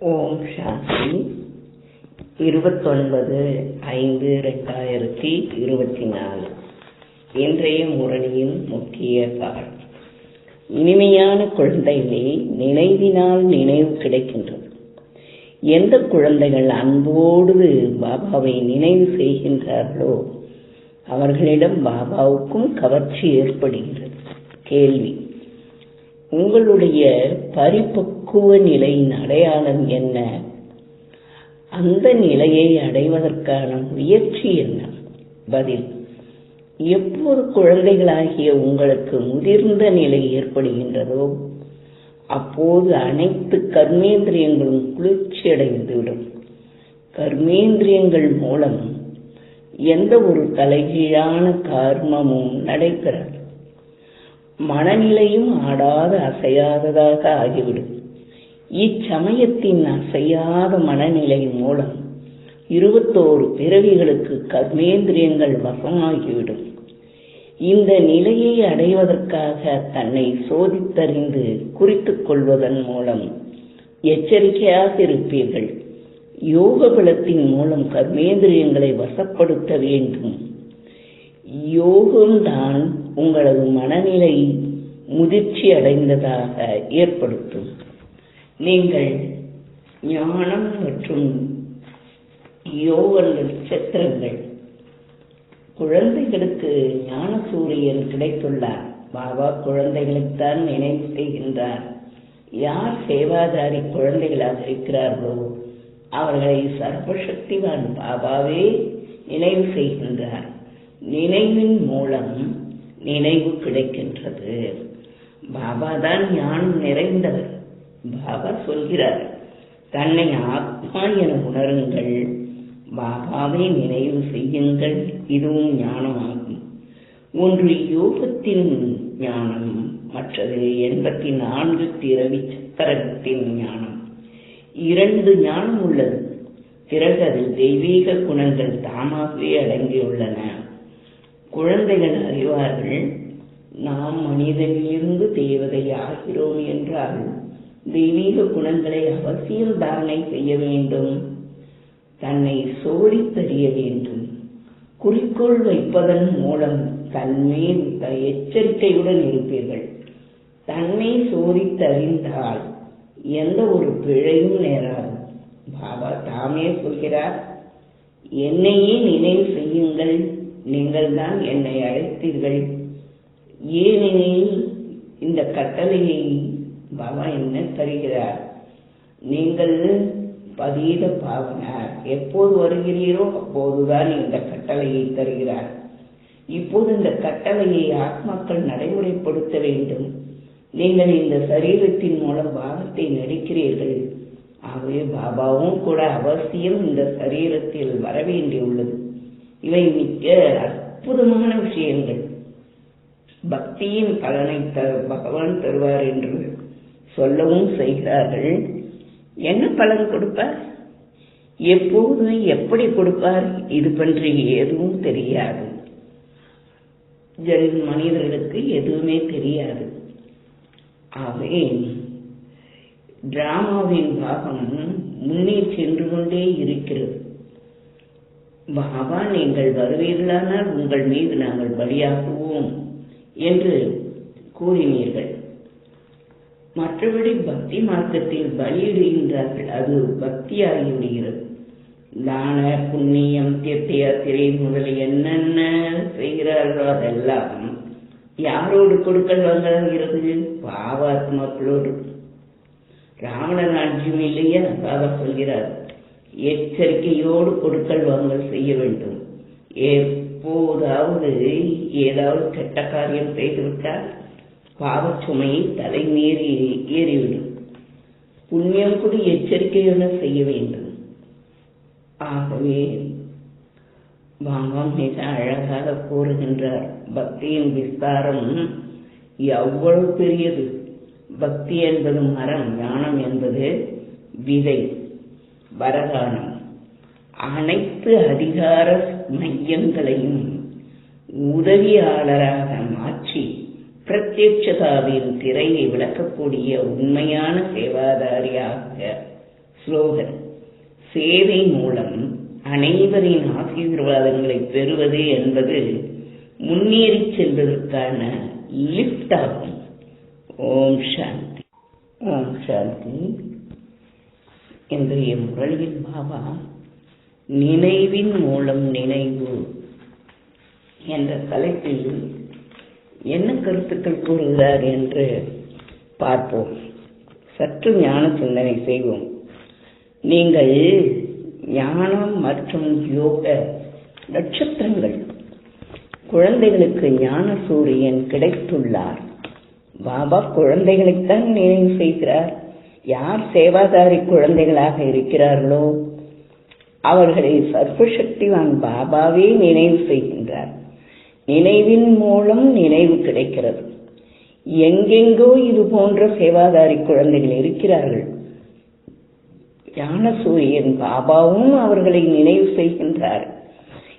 ஓம் சாந்தி. இருபத்தொன்பது ஐந்து ரெண்டாயிரத்தி இருபத்தி நாலு இன்றைய முரணியின் முக்கிய பாடல். இனிமையான குழந்தைகளே நினைவினால் நினைவு கிடைக்கின்றது. எந்த குழந்தைகள் அன்போடு பாபாவை நினைவு செய்கின்றார்களோ அவர்களிடம் பாபாவுக்கும் கவர்ச்சி ஏற்படுகிறது கேள்வி. உங்களுடைய பரிபக்குவ நிலையின் அடையாளம் என்ன? அந்த நிலையை அடைவதற்கான முயற்சி என்ன? பதில் எப்போது குழந்தைகளாகிய உங்களுக்கு முதிர்ந்த நிலை ஏற்படுகின்றதோ அப்போது அனைத்து கர்மேந்திரியங்களும் குளிர்ச்சியடைந்துவிடும். கர்மேந்திரியங்கள் மூலம் எந்த ஒரு தலைகீழான கர்மமும் நடைபெறாது. மனநிலையும் ஆடாத அசையாததாக ஆகிவிடும். இச்சமயத்தின் அசையாத மனநிலை மூலம் இருபத்தோரு பிறவிகளுக்கு கர்மேந்திரியங்கள் வசமாகிவிடும். இந்த நிலையை அடைவதற்காக தன்னை சோதித்தறிந்து குறித்துக் கொள்வதன் மூலம் எச்சரிக்கையாக இருப்பீர்கள் யோக பலத்தின் மூலம் கர்மேந்திரியங்களை வசப்படுத்த வேண்டும். யோகம்தான் உங்களது மனநிலை முதிர்ச்சி அடைந்ததாக ஏற்படுத்தும். நீங்கள் ஞானம் மற்றும் யோக நட்சத்திரங்கள். குழந்தைகளுக்கு ஞான சூரியன் கிடைத்துள்ளார். பாபா குழந்தைகளுக்குத்தான் நினைவு செய்கின்றார். யார் சேவாதாரி குழந்தைகளாக இருக்கிறார்களோ அவர்களை சர்வசக்திவான் பாபாவே நினைவு செய்கின்றார். நினைவின் மூலம் நினைவு கிடைக்கின்றது. பாபா தான் ஞானம் நிறைந்தவர். பாபா சொல்கிறார். தன்னை ஆத்மா என உணருங்கள். பாபாவை நினைவு செய்யுங்கள். இதுவும் ஞானமாகும். ஒன்று யோகத்தின் ஞானம் மற்றது எண்பத்தி நான்கு திரவி சக்கரத்தின் ஞானம். இரண்டு ஞானம் உள்ளது. பிறகு அதில் தெய்வீக குணங்கள் தாமாகவே அடங்கியுள்ளன. குழந்தைகள் அறிவார்கள் நாம் மனிதனிலிருந்து தேவதை ஆகிறோம் என்றால் தெய்வீக குணங்களை அவசியம் தாரணை செய்ய வேண்டும். தன்னை சோடித்தறிய வேண்டும். குறிக்கோள் வைப்பதன் மூலம் தன்மேல் எச்சரிக்கையுடன் இருப்பீர்கள். தன்னை சோதித்தறிந்தால் எந்த ஒரு பிழையும் நேராது. பாபா தாமே சொல்கிறார் என்னையே நினைவு செய்யுங்கள். நீங்கள் தான் என்னை அழைத்தீர்கள். ஏனெனில் இந்த கட்டளையை பாபா என்ன தருகிறார்? நீங்கள் பதீத பாவனார். எப்போது வருகிறீரோ அப்போதுதான் இந்த கட்டளையை தருகிறார். இப்போது இந்த கட்டளையை ஆத்மாக்கள் நடைமுறைப்படுத்த வேண்டும். நீங்கள் இந்த சரீரத்தின் மூலம் பாவத்தை நடிக்கிறீர்கள். ஆகவே பாபாவும் கூட அவசியம் இந்த சரீரத்தில் வர வேண்டியுள்ளது. இவை மிக்க அற்புதமான விஷயங்கள். பக்தியின் பலனை பகவான் தருவார் என்று சொல்லவும் செய்கிறார்கள். என்ன பலன் கொடுப்பார்? எப்போது எப்படி கொடுப்பார்? இது பற்றி எதுவும் தெரியாது. ஜன் மனிதர்களுக்கு எதுவுமே தெரியாது. ஆகவே டிராமாவின் பாகம் முன்னே சென்று கொண்டே இருக்கிறது. பாபா நீங்கள் வருவீர்களானால் உங்கள் மீது நாங்கள் பலியாக்குவோம் என்று கூறினீர்கள். மற்றபடி பக்தி மார்க்கத்தில் பலியிடுகின்றார்கள் அது பக்தியாகிவிடுகிறது. தான புண்ணியம் தீர்த்த யாத்திரை முதல் என்னென்ன செய்கிறார்களோ அதெல்லாம் யாரோடு கொடுக்கல் வாங்கிறது பாவாத்மாக்களோடு. ராவணன் ஆட்சியும் இல்லையா? பாபா சொல்கிறார் எச்சரிக்கையோடு கொடுக்கல் வாங்கல் செய்ய வேண்டும். எப்போதாவது ஏதாவது கெட்ட காரியம் செய்துவிட்டால் பாவச்சுமையை தலைமீறி ஏறிவிடும். புண்ணியம் கூட எச்சரிக்கையுடன் செய்ய வேண்டும். ஆகவே பாபா மிக அழகாக கூறுகின்றார். பக்தியின் விஸ்தாரம் எவ்வளவு பெரியது? பக்தி என்பது மரம் ஞானம் என்பது விதை வரதானம். அனைத்து அதிகார மையங்களையும் உதவியாளராக பிரத்யட்சதாவின் திரையை விளக்கக்கூடிய உண்மையான சேவாதாரியாக ஸ்லோகன். சேவை மூலம் அனைவரின் ஆசீர்வாதங்களை பெறுவது என்பது முன்னேறி செல்வதற்கான லிஃப்ட் ஆகும். ஓம் சாந்தி. ஓம் சாந்தி. இன்றைய முரளியின் பாபா நினைவின் மூலம் நினைவு என்ற தலைப்பில் என்ன கருத்துக்கள் கூறுகிறார் என்று பார்ப்போம். சற்று ஞான சிந்தனை செய்வோம். நீங்கள் ஞானம் மற்றும் யோக நட்சத்திரங்கள். குழந்தைகளுக்கு ஞான சூரியன் கிடைத்துள்ளார். பாபா குழந்தைகளைத்தான் நினைவு செய்கிறார். யார் சேவாதாரி குழந்தைகளாக இருக்கிறார்களோ அவர்களை சர்வசக்திவான் பாபாவே நினைவு செய்கின்றார். நினைவின் மூலம் நினைவு கிடைக்கிறது. எங்கெங்கோ இது போன்ற சேவாதாரி குழந்தைகள் இருக்கிறார்கள். ஞானசூரியன் பாபாவும் அவர்களை நினைவு செய்கின்றார்.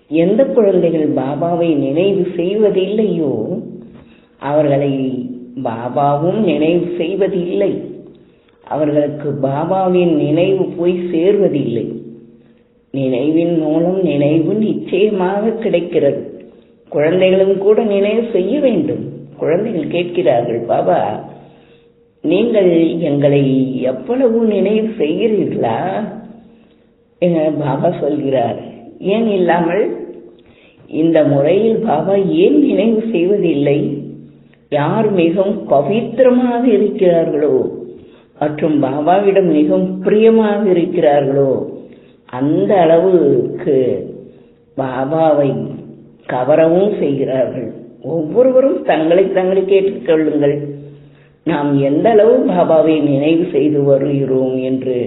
எந்த குழந்தைகள் பாபாவை நினைவு செய்வதில்லையோ அவர்களை பாபாவும் நினைவு செய்வதில்லை. அவர்களுக்கு பாபாவின் நினைவு போய் சேர்வதில்லை. நினைவின் மூலம் நினைவு நிச்சயமாக கிடைக்கிறது. குழந்தைகளும் கூட நினைவு செய்ய வேண்டும். குழந்தைகள் கேட்கிறார்கள் பாபா நீங்கள் எங்களை எவ்வளவு நினைவு செய்கிறீர்களா? பாபா சொல்கிறார். ஏன் இல்லாமல் இந்த முறையில் பாபா ஏன் நினைவு செய்வதில்லை? யார் மிகவும் பவித்திரமாக இருக்கிறார்களோ மற்றும் பாபாவிடம் மிகவும் பிரியமாக இருக்கிறார்களோ அந்த அளவுக்கு பாபாவை கவரவும் செய்கிறார்கள். ஒவ்வொருவரும் தங்களை தங்களை கேட்டுக்கொள்ளுங்கள் நாம் எந்த அளவு பாபாவை நினைவு செய்து வருகிறோம் என்று.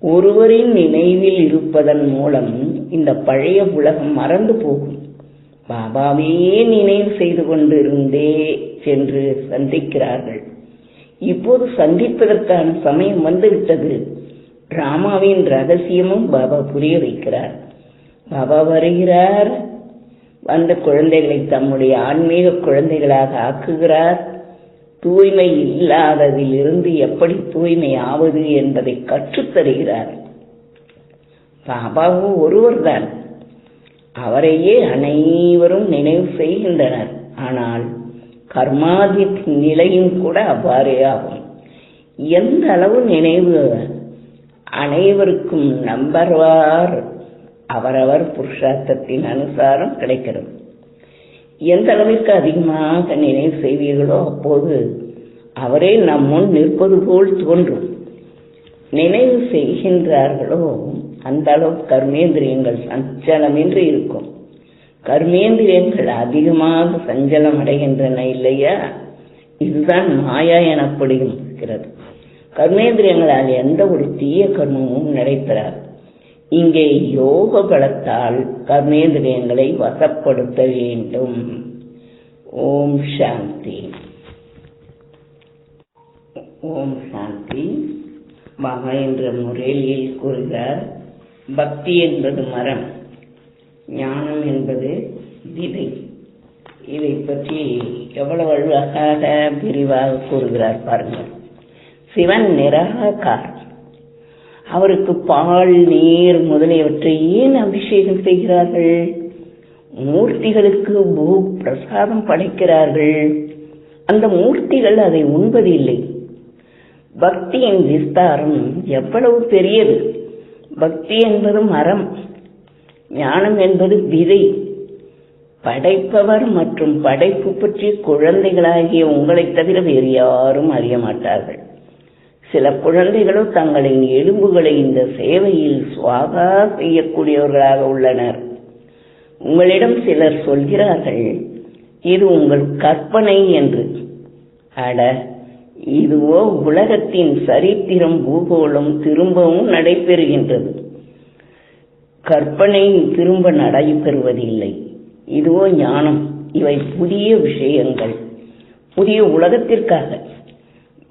ஒருவரின் நினைவில் இருப்பதன் மூலம் இந்த பழைய உலகம் மறந்து போகும். பாபாவையே நினைவு செய்து கொண்டிருந்தே சென்று சந்திக்கிறார்கள். இப்போது சந்திப்பதற்கான சமயம் வந்துவிட்டது. டிராமாவின் ரகசியமும் பாபா புரிய வைக்கிறார். பாபா வருகிறார் வந்த குழந்தைகளை தம்முடைய ஆன்மீக குழந்தைகளாக ஆக்குகிறார். தூய்மை இல்லாததில் இருந்து எப்படி தூய்மை ஆவது என்பதை கற்றுத்தருகிறார். பாபாவும் ஒருவர்தான். அவரையே அனைவரும் நினைவு செய்கின்றனர். ஆனால் கர்மாதி நிலையும் கூட அவ்வாறே ஆகும். எந்த அளவு நினைவு அனைவருக்கும் நம்பர்வார். அவரவர் புருஷார்த்தத்தின் அனுசாரம் கிடைக்கிறது. எந்த அளவிற்கு அதிகமாக நினைவு செய்வீர்களோ அப்போது அவரே நம் முன் நிற்பது போல் தோன்றும். நினைவு செய்கின்றார்களோ அந்த அளவு கர்மேந்திரியங்கள் சஞ்சலமின்றி இருக்கும். கர்மேந்திரியங்கள் அதிகமாக சஞ்சலம் அடைகின்றன இல்லையா? இதுதான் மாயா எனப்படுகிறது கர்மேந்திரியங்களால் எந்த ஒரு தீய கர்மமும் நடைபெறாது. இங்கே யோக பலத்தால் கர்மேந்திரியங்களை வசப்படுத்த வேண்டும். ஓம் சாந்தி. ஓம் சாந்தி. மகா என்ற முறையில் கூறுகிறார் பக்தி என்பது மரம் ஞானம் என்பது விதை. இதை பற்றி எவ்வளவு அழகாக விரிவாக கூறுகிறார் பாருங்கள். சிவன் நிராகார். அவருக்கு பால் நீர் முதலியவற்றை ஏன் அபிஷேகம் செய்கிறார்கள்? மூர்த்திகளுக்கு பூ பிரசாதம் படைக்கிறார்கள். அந்த மூர்த்திகள் அதை உண்பதில்லை. பக்தியின் விஸ்தாரம் எவ்வளவு பெரியது? பக்தி என்பது மரம் ஞானம் என்பது விதை. படைப்பவர் மற்றும் படைப்பு பற்றி குழந்தைகளாகிய உங்களை தவிர வேறு யாரும் அறிய மாட்டார்கள். சில குழந்தைகளும் தங்களின் எலும்புகளை இந்த சேவையில் சுவாகா செய்யக்கூடியவர்களாக உள்ளனர். உங்களிடம் சிலர் சொல்கிறார்கள் இது உங்கள் கற்பனை என்று. அட இதுவோ உலகத்தின் சரித்திரம் பூகோளம் திரும்பவும் நடைபெறுகின்றது. கற்பனை திரும்ப நடைபெறுவதில்லை. இதுவோ ஞானம். இவை புதிய விஷயங்கள். புதிய உலகத்திற்காக.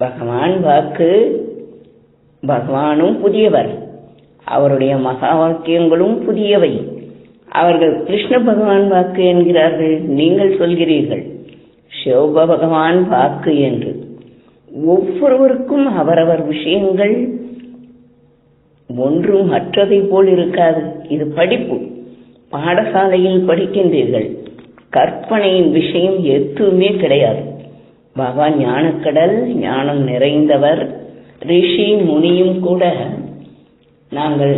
பகவான் வாக்கு பகவானும் புதியவர். அவருடைய மகா வாக்கியங்களும் புதியவை. அவர்கள் கிருஷ்ண பகவான் வாக்கு என்கிறார்கள் நீங்கள் சொல்கிறீர்கள். சிவப பகவான் வாக்கு என்று. ஒவ்வொருவருக்கும் அவரவர் விஷயங்கள் ஒன்றும் மற்றதை போல் இருக்காது. இது படிப்பு. பாடசாலையில் படிக்கின்றீர்கள். கற்பனையின் விஷயம் எதுவுமே கிடையாது. பாபா ஞானக்கடல் ஞானம் நிறைந்தவர் ரிஷி முனியும் கூட நாங்கள்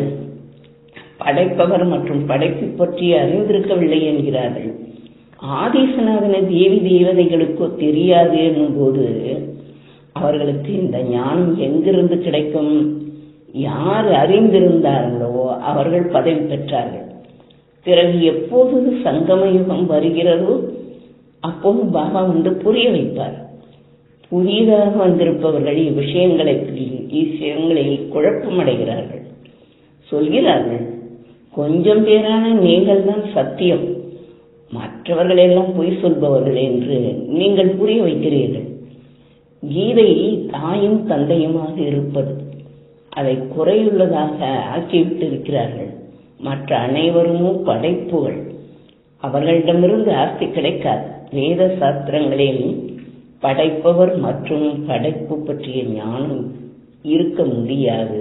படைப்பவர் மற்றும் படைப்பு பற்றி அறிந்திருக்கவில்லை என்கிறார்கள். ஆதிசநாதன தேவி தேவதைகளுக்கோ தெரியாது என்னும்போது அவர்களுக்கு இந்த ஞானம் எங்கிருந்து கிடைக்கும்? யார் அறிந்திருந்தார்களோ அவர்கள் பதவி பெற்றார்கள். பிறகு எப்போது சங்கம யுகம் வருகிறதோ அப்போது பாபா வந்து புரிய வைப்பார். புதிதாக வந்திருப்பவர்கள் இவ்விஷயங்களை விஷயங்களில் குழப்பமடைகிறார்கள். சொல்கிறார்கள் கொஞ்சம் பேரான நீங்கள் தான் சத்தியம். மற்றவர்கள் எல்லாம் பொய் சொல்பவர்கள் என்று நீங்கள் புரிய வைக்கிறீர்கள். கீதை தாயும் தந்தையுமாக இருப்பது. அதை குறையுள்ளதாக ஆக்கிவிட்டிருக்கிறார்கள். மற்ற அனைவரும் படைப்புகள். அவர்களிடமிருந்து ஆஸ்தி கிடைக்காது. வேத சாஸ்திரங்களில் படைப்பவர் மற்றும் படைப்பு பற்றிய ஞானம் இருக்க முடியாது.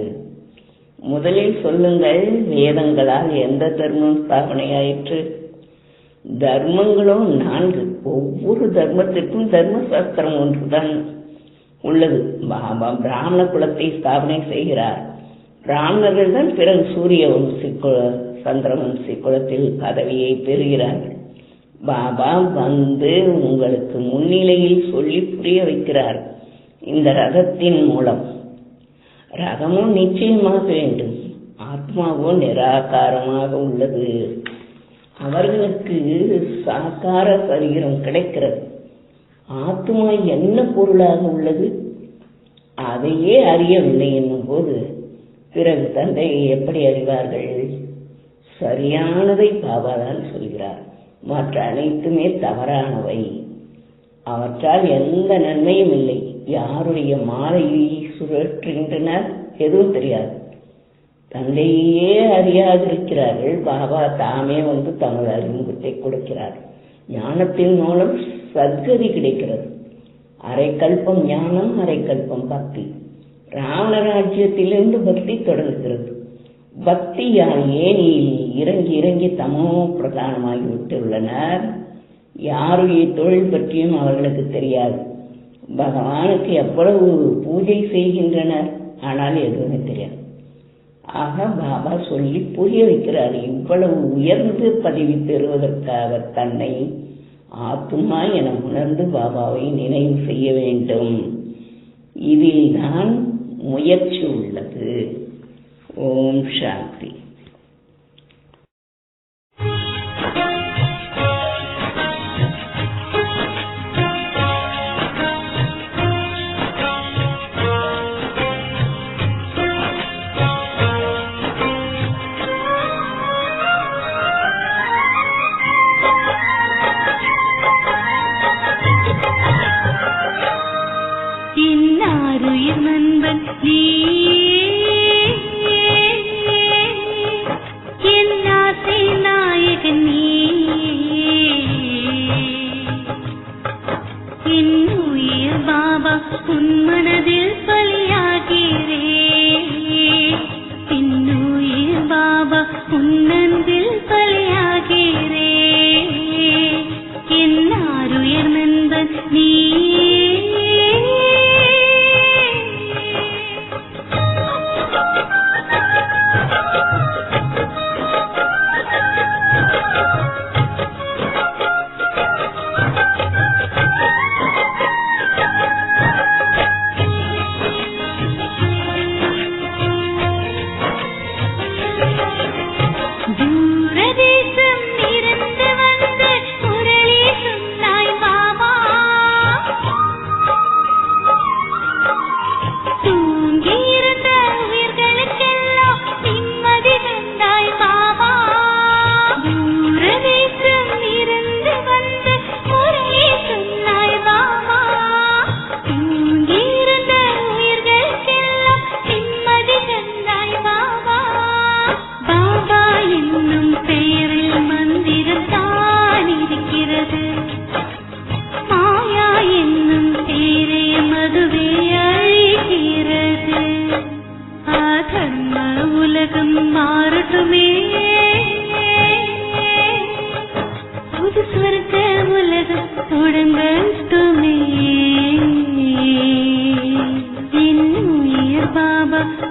முதலில் சொல்லுங்கள் வேதங்களால் எந்த தர்மம் ஸ்தாபனையாயிற்று தர்மங்களும் நான்கு. ஒவ்வொரு தர்மத்திற்கும் தர்ம சாஸ்திரம் ஒன்றுதான் உள்ளது. பாபா பிராமண குலத்தை ஸ்தாபனை செய்கிறார். பிராமணர்கள் தான் பிறகு சூரிய வம்சி சந்திரவம்சி குலத்தில் பதவியை பெறுகிறார்கள். பாபா வந்து உங்களுக்கு முன்னிலையில் சொல்லி புரிய வைக்கிறார். இந்த ரகத்தின் மூலம். ரகமும் நிச்சயமாக வேண்டும். ஆத்மாவும் நிராகாரமாக உள்ளது. அவர்களுக்கு சாக்கார சரீரம் கிடைக்கிறது. ஆத்மா என்ன பொருளாக உள்ளது? அதையே அறியவில்லை என்னும் போது பிறகு தந்தையை எப்படி அறிவார்கள்? சரியானதை பாபாதான் சொல்கிறார். மற்ற அனைத்துமே தவறானவை. அவற்றால் எந்த நன்மையும் இல்லை. யாருடைய மாலையை சுழற்றுகின்றனர் எதுவும் தெரியாது. தந்தையே அறியாதிருக்கிறார்கள். பாபா தாமே வந்து தமது அறிமுகத்தை கொடுக்கிறார். ஞானத்தின் மூலம் சத்கதி கிடைக்கிறது. அரைக்கல்பம் ஞானம் அரைக்கல்பம் பக்தி. ராவண ராஜ்யத்திலிருந்து பக்தி தொடங்குகிறது. பக்தியால் ஏனியில் இறங்கி இறங்கி தமோ பிரதானமாகி விட்டுள்ளனர். யாருடைய தொழில் பற்றியும் அவர்களுக்கு தெரியாது. பகவானுக்கு எவ்வளவு பூஜை செய்கின்றனர். ஆனால் எதுவுமே தெரியாது. ஆக பாபா சொல்லி புரிய வைக்கிறார். இவ்வளவு உயர்ந்து பதவி பெறுவதற்காக தன்னை ஆத்மா என உணர்ந்து பாபாவை நினைவு செய்ய வேண்டும். இதில் தான் முயற்சி உள்ளது. ஓம் சாந்தி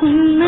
உன்